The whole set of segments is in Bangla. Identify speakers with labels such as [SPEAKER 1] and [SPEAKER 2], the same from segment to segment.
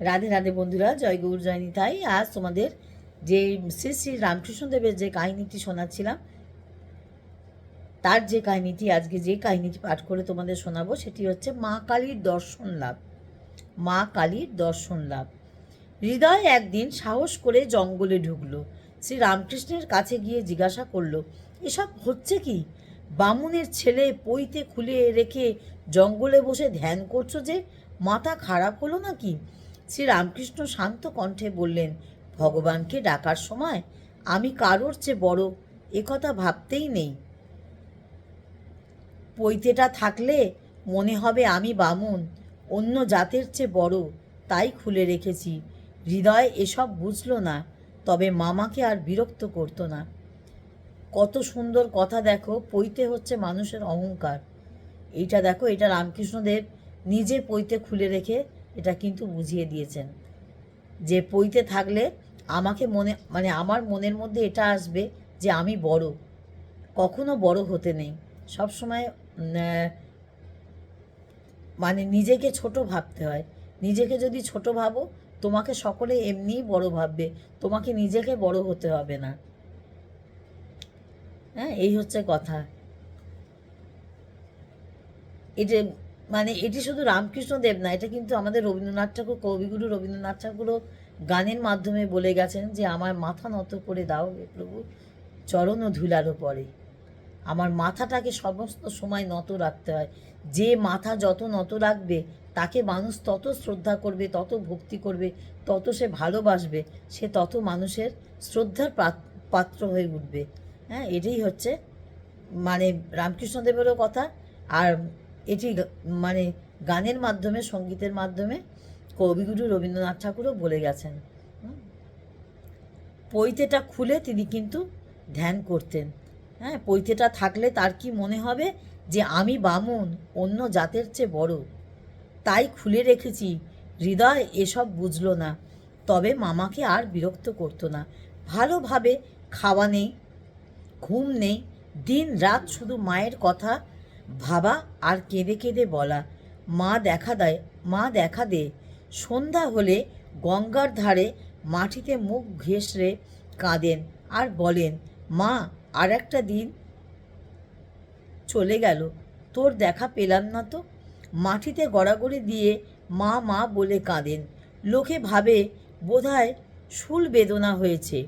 [SPEAKER 1] রাধে রাধে বন্ধুরা, জয় গৌর জয়নী তাই আজ তোমাদের যে শ্রী শ্রী রামকৃষ্ণদেবের যে কাহিনীটি শোনাচ্ছিলাম, তার যে কাহিনীটি, আজকে যে কাহিনীটি পাঠ করে তোমাদের শোনাবো, সেটি হচ্ছে মা কালীর দর্শন লাভ। মা কালীর দর্শন লাভ। হৃদয় একদিন সাহস করে জঙ্গলে ঢুকলো। শ্রী রামকৃষ্ণের কাছে গিয়ে জিজ্ঞাসা করল, এসব হচ্ছে কি? বামুনের ছেলে পইতে খুলে রেখে জঙ্গলে বসে ধ্যান করছ যে, মাথা খারাপ হলো নাকি? শ্রী রামকৃষ্ণ শান্ত কণ্ঠে বললেন, ভগবানকে ডাকার সময় আমি কারোর চেয়ে বড় একথা ভাবতেই নেই। পৈতেটা থাকলে মনে হবে আমি বামুন, অন্য জাতের চেয়ে বড়, তাই খুলে রেখেছি। হৃদয় এসব বুঝলো না, তবে মামাকে আর বিরক্ত করতো না। কত সুন্দর কথা দেখো, পৈতে হচ্ছে মানুষের অহংকার। এইটা দেখো, এটা রামকৃষ্ণদেব নিজে পৈতে খুলে রেখে এটা কিন্তু বুঝিয়ে দিয়েছেন। যে পইতে থাকলে আমাকে মনে মানে আমার মনের মধ্যে এটা আসবে যে আমি বড়। কখনো বড় হতে নেই। সব সময় মানে নিজেকে ছোট ভাবতে হয়। নিজেকে যদি ছোট ভাবো, তোমাকে সকলে এমনিই বড় ভাববে। তোমাকে নিজেকে বড় হতে হবে না। হ্যাঁ এই হচ্ছে কথা। এটা মানে এটি শুধু রামকৃষ্ণ দেব না, এটা কিন্তু আমাদের রবীন্দ্রনাথ ঠাকুর, কবিগুরু রবীন্দ্রনাথ ঠাকুরও গানের মাধ্যমে বলে গেছেন যে, আমার মাথা নত করে দাও হে প্রভু, চরণ ও ধুলারও পরে আমার মাথাটাকে সমস্ত সময় নত রাখতে হয়। যে মাথা যত নত রাখবে, তাকে মানুষ তত শ্রদ্ধা করবে, তত ভক্তি করবে, তত সে ভালোবাসবে, সে তত মানুষের শ্রদ্ধার পাত্র হয়ে উঠবে। হ্যাঁ এটাই হচ্ছে মানে রামকৃষ্ণদেবেরও কথা। আর এটি মানে গানের মাধ্যমে, সঙ্গীতের মাধ্যমে কবিগুরু রবীন্দ্রনাথ ঠাকুরও বলে গেছেন। পৈতেটা খুলে তিনি কিন্তু ধ্যান করতেন। হ্যাঁ পৈতেটা থাকলে তার কি মনে হবে যে আমি বামুন, অন্য জাতের চেয়ে বড়? তাই খুলে রেখেছি, হৃদয় এসব বুঝলো না। তবে মামাকে আর বিরক্ত করতো না। ভালোভাবে খাওয়া নেই, ঘুম নেই, দিন রাত শুধু মায়ের কথা ভাবা আর কেঁদে কেঁদে বলা। মা দেখা দেয়, মা দেখা দে। সন্ধ্যা হলে গঙ্গার ধারে মাটিতে মুখ ঘেঁষড়ে কাঁদেন আর বলেন, মা, আর একটা দিন চলে গেল, তোর দেখা পেলাম না তো? মাটিতে গড়াগড়ি দিয়ে মা মা বলে কাঁদেন। লোকে ভাবে, বোধহয় শুল বেদনা হয়েছে।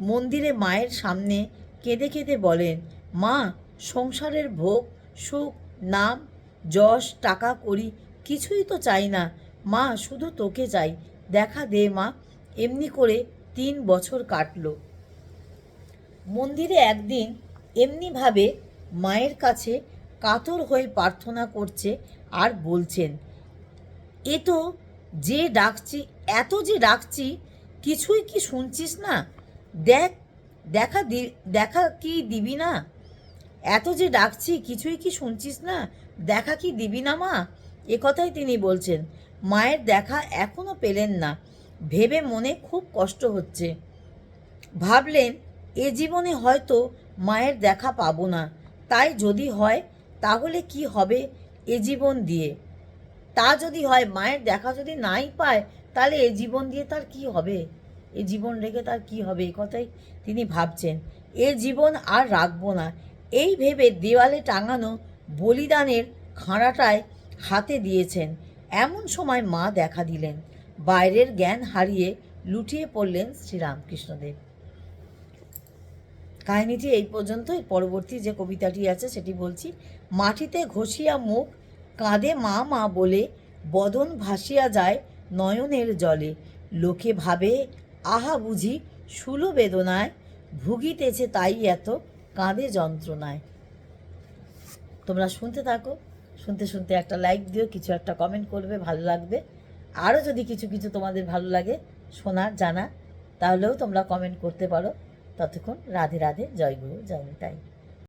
[SPEAKER 1] মন্দিরে মায়ের সামনে কেঁদে কেঁদে বলেন, মা, সংসারের ভোগ সুখ, নাম, যশ, টাকা, করি, কিছুই তো চাই না। মা, শুধু তোকে চাই। দেখা দে মা। এমনি করে তিন বছর কাটলো। মন্দিরে একদিন এমনিভাবে মায়ের কাছে কাতর হয়ে প্রার্থনা করছে আর বলছেন, এ তো যে ডাকছি, এত যে ডাকছি, কিছুই কি শুনছিস না? দেখ, দেখা দি, দেখা কি দিবি না? এত যে ডাকছি, কিছুই কি শুনছিস না? দেখা কি দিবি না মা? এ কথাই তিনি বলছেন। মায়ের দেখা এখনও পেলেন না। ভেবে মনে খুব কষ্ট হচ্ছে। ভাবলেন, এ জীবনে হয়তো মায়ের দেখা পাবো না। তাই যদি হয়, তাহলে কি হবে এ জীবন দিয়ে? তা যদি হয়, মায়ের দেখা যদি নাই পায়, তাহলে এ জীবন দিয়ে তার কি হবে? এ জীবন রেখে তার কি হবে? এ কথাই তিনি ভাবছেন। এ জীবন আর রাখব না। এই ভেবে দেওয়ালে টাঙানো বলিদানের খাঁড়াটায় হাতে দিয়েছেন। এমন সময় মা দেখা দিলেন। বাইরের জ্ঞান হারিয়ে লুটিয়ে পড়লেন শ্রীরামকৃষ্ণদেব। কাহিনীটি এই পর্যন্ত এর পরবর্তী যে কবিতাটি আছে সেটি বলছি। মাটিতে ঘষিয়া মুখ কাঁদে মা মা বলে, বদন ভাসিয়া যায় নয়নের জলে। লোকে ভাবে, আহা বুঝি সুলো বেদনায় ভুগিতেছে তাই এত কাঁদে যন্ত্রণায়। তোমরা শুনতে থাকো, শুনতে শুনতে একটা লাইক দিও, কিছু একটা কমেন্ট করবে, ভালো লাগবে। আরও যদি কিছু কিছু তোমাদের ভালো লাগে শোনার জানা, তাহলেও তোমরা কমেন্ট করতে পারো। ততক্ষণ রাধে রাধে জয়গুরু জয় নিতাই।